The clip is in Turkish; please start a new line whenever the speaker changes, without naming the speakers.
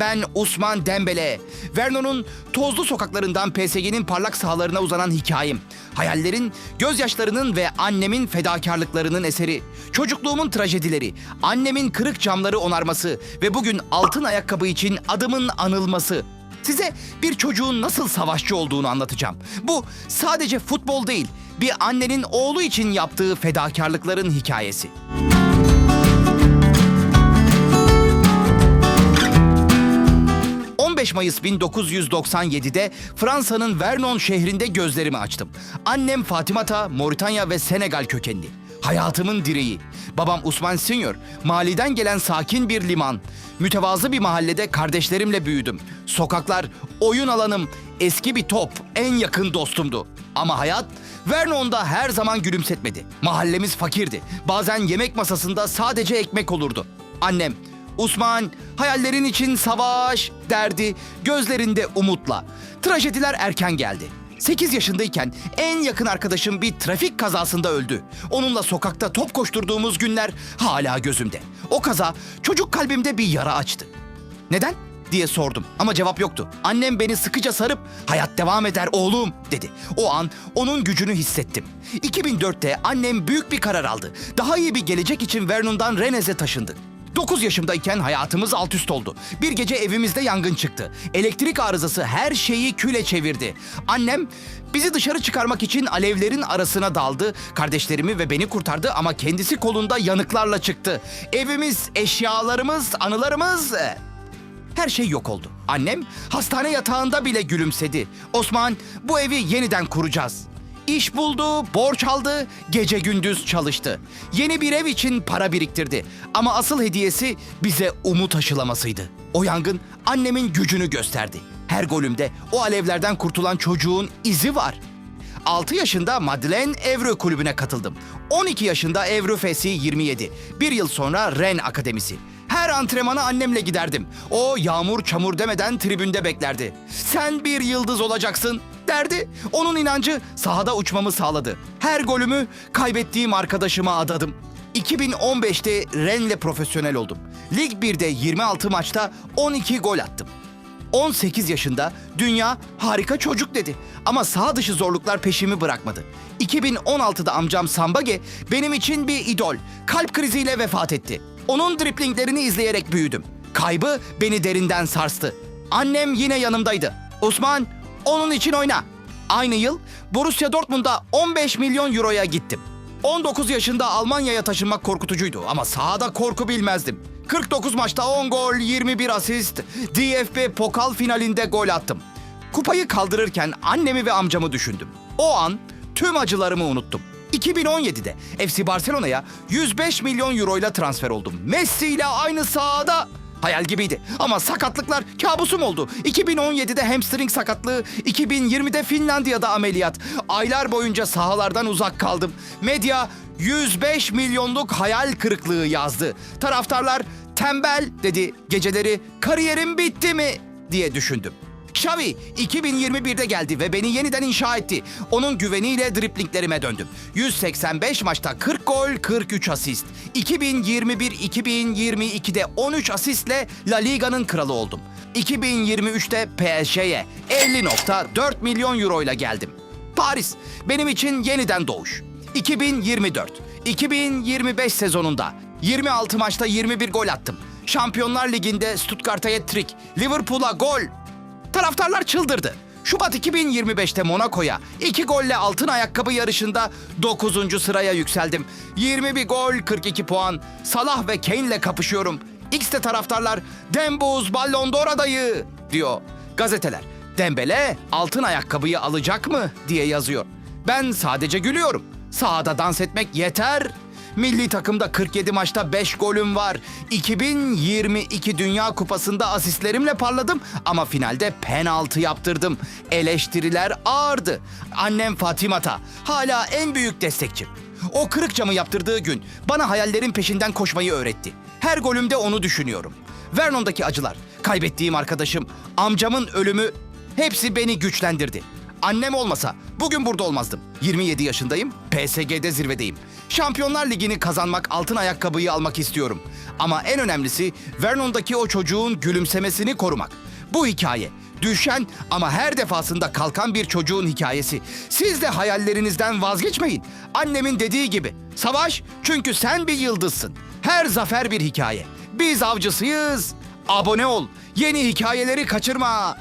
ben Usman Dembele. Vernon'un tozlu sokaklarından PSG'nin parlak sahalarına uzanan hikayem. Hayallerin, gözyaşlarının ve annemin fedakarlıklarının eseri. Çocukluğumun trajedileri, annemin kırık camları onarması ve bugün altın ayakkabı için adımın anılması. Size bir çocuğun nasıl savaşçı olduğunu anlatacağım. Bu sadece futbol değil, bir annenin oğlu için yaptığı fedakarlıkların hikayesi. 15 Mayıs 1997'de Fransa'nın Vernon şehrinde gözlerimi açtım. Annem Fatimata, Moritanya ve Senegal kökenli. Hayatımın direği. Babam Usman Senior, Mali'den gelen sakin bir liman. Mütevazı bir mahallede kardeşlerimle büyüdüm. Sokaklar, oyun alanım, eski bir top, en yakın dostumdu. Ama hayat Vernon'da her zaman gülümsetmedi. Mahallemiz fakirdi. Bazen yemek masasında sadece ekmek olurdu. Annem Osman, hayallerin için savaş derdi, gözlerinde umutla. Trajediler erken geldi. 8 yaşındayken en yakın arkadaşım bir trafik kazasında öldü. Onunla sokakta top koşturduğumuz günler hala gözümde. O kaza çocuk kalbimde bir yara açtı. Neden? diye sordum ama cevap yoktu. Annem beni sıkıca sarıp hayat devam eder oğlum dedi. O an onun gücünü hissettim. 2004'te annem büyük bir karar aldı. Daha iyi bir gelecek için Vernon'dan Rennes'e taşındık. 9 yaşımdayken hayatımız alt üst oldu. Bir gece evimizde yangın çıktı. Elektrik arızası her şeyi küle çevirdi. Annem bizi dışarı çıkarmak için alevlerin arasına daldı. Kardeşlerimi ve beni kurtardı ama kendisi kolunda yanıklarla çıktı. Evimiz, eşyalarımız, anılarımız e, her şey yok oldu. Annem hastane yatağında bile gülümsedi. Osman bu evi yeniden kuracağız. İş buldu, borç aldı, gece gündüz çalıştı. Yeni bir ev için para biriktirdi. Ama asıl hediyesi bize umut aşılamasıydı. O yangın annemin gücünü gösterdi. Her golümde o alevlerden kurtulan çocuğun izi var. 6 yaşında Madeleine Evreux kulübüne katıldım. 12 yaşında Evreux Fesi 27. Bir yıl sonra Ren Akademisi. Her antrenmana annemle giderdim. O yağmur çamur demeden tribünde beklerdi. Sen bir yıldız olacaksın derdi. Onun inancı sahada uçmamı sağladı. Her golümü kaybettiğim arkadaşıma adadım. 2015'te Rennes'le profesyonel oldum. Lig 1'de 26 maçta 12 gol attım. 18 yaşında dünya harika çocuk dedi. Ama sağ dışı zorluklar peşimi bırakmadı. 2016'da amcam Sambage benim için bir idol. Kalp kriziyle vefat etti. Onun driplinglerini izleyerek büyüdüm. Kaybı beni derinden sarstı. Annem yine yanımdaydı. Osman, onun için oyna. Aynı yıl Borussia Dortmund'a 15 milyon euroya gittim. 19 yaşında Almanya'ya taşınmak korkutucuydu ama sahada korku bilmezdim. 49 maçta 10 gol, 21 asist, DFB Pokal finalinde gol attım. Kupayı kaldırırken annemi ve amcamı düşündüm. O an tüm acılarımı unuttum. 2017'de FC Barcelona'ya 105 milyon euroyla transfer oldum. Messi ile aynı sahada Hayal gibiydi ama sakatlıklar kabusum oldu. 2017'de hamstring sakatlığı, 2020'de Finlandiya'da ameliyat. Aylar boyunca sahalardan uzak kaldım. Medya 105 milyonluk hayal kırıklığı yazdı. Taraftarlar tembel dedi geceleri kariyerim bitti mi diye düşündüm. Xavi 2021'de geldi ve beni yeniden inşa etti. Onun güveniyle driplinglerime döndüm. 185 maçta 40 gol, 43 asist. 2021-2022'de 13 asistle La Liga'nın kralı oldum. 2023'te PSG'ye 50.4 milyon euro ile geldim. Paris benim için yeniden doğuş. 2024 2025 sezonunda 26 maçta 21 gol attım. Şampiyonlar Ligi'nde Stuttgart'a hat-trick, Liverpool'a gol, Taraftarlar çıldırdı. Şubat 2025'te Monaco'ya 2 golle altın ayakkabı yarışında 9. sıraya yükseldim. 21 gol 42 puan. Salah ve Kane'le kapışıyorum. X'te taraftarlar Dembuz Ballon d'Or adayı diyor. Gazeteler Dembele altın ayakkabıyı alacak mı diye yazıyor. Ben sadece gülüyorum. Sahada dans etmek yeter. Milli takımda 47 maçta 5 golüm var. 2022 Dünya Kupası'nda asistlerimle parladım ama finalde penaltı yaptırdım. Eleştiriler ağırdı. Annem Fatimata hala en büyük destekçim. O kırık camı yaptırdığı gün bana hayallerin peşinden koşmayı öğretti. Her golümde onu düşünüyorum. Vernon'daki acılar, kaybettiğim arkadaşım, amcamın ölümü hepsi beni güçlendirdi. Annem olmasa bugün burada olmazdım. 27 yaşındayım, PSG'de zirvedeyim. Şampiyonlar Ligi'ni kazanmak, altın ayakkabıyı almak istiyorum. Ama en önemlisi Vernon'daki o çocuğun gülümsemesini korumak. Bu hikaye düşen ama her defasında kalkan bir çocuğun hikayesi. Siz de hayallerinizden vazgeçmeyin. Annemin dediği gibi. Savaş çünkü sen bir yıldızsın. Her zafer bir hikaye. Biz avcısıyız. Abone ol. Yeni hikayeleri kaçırma.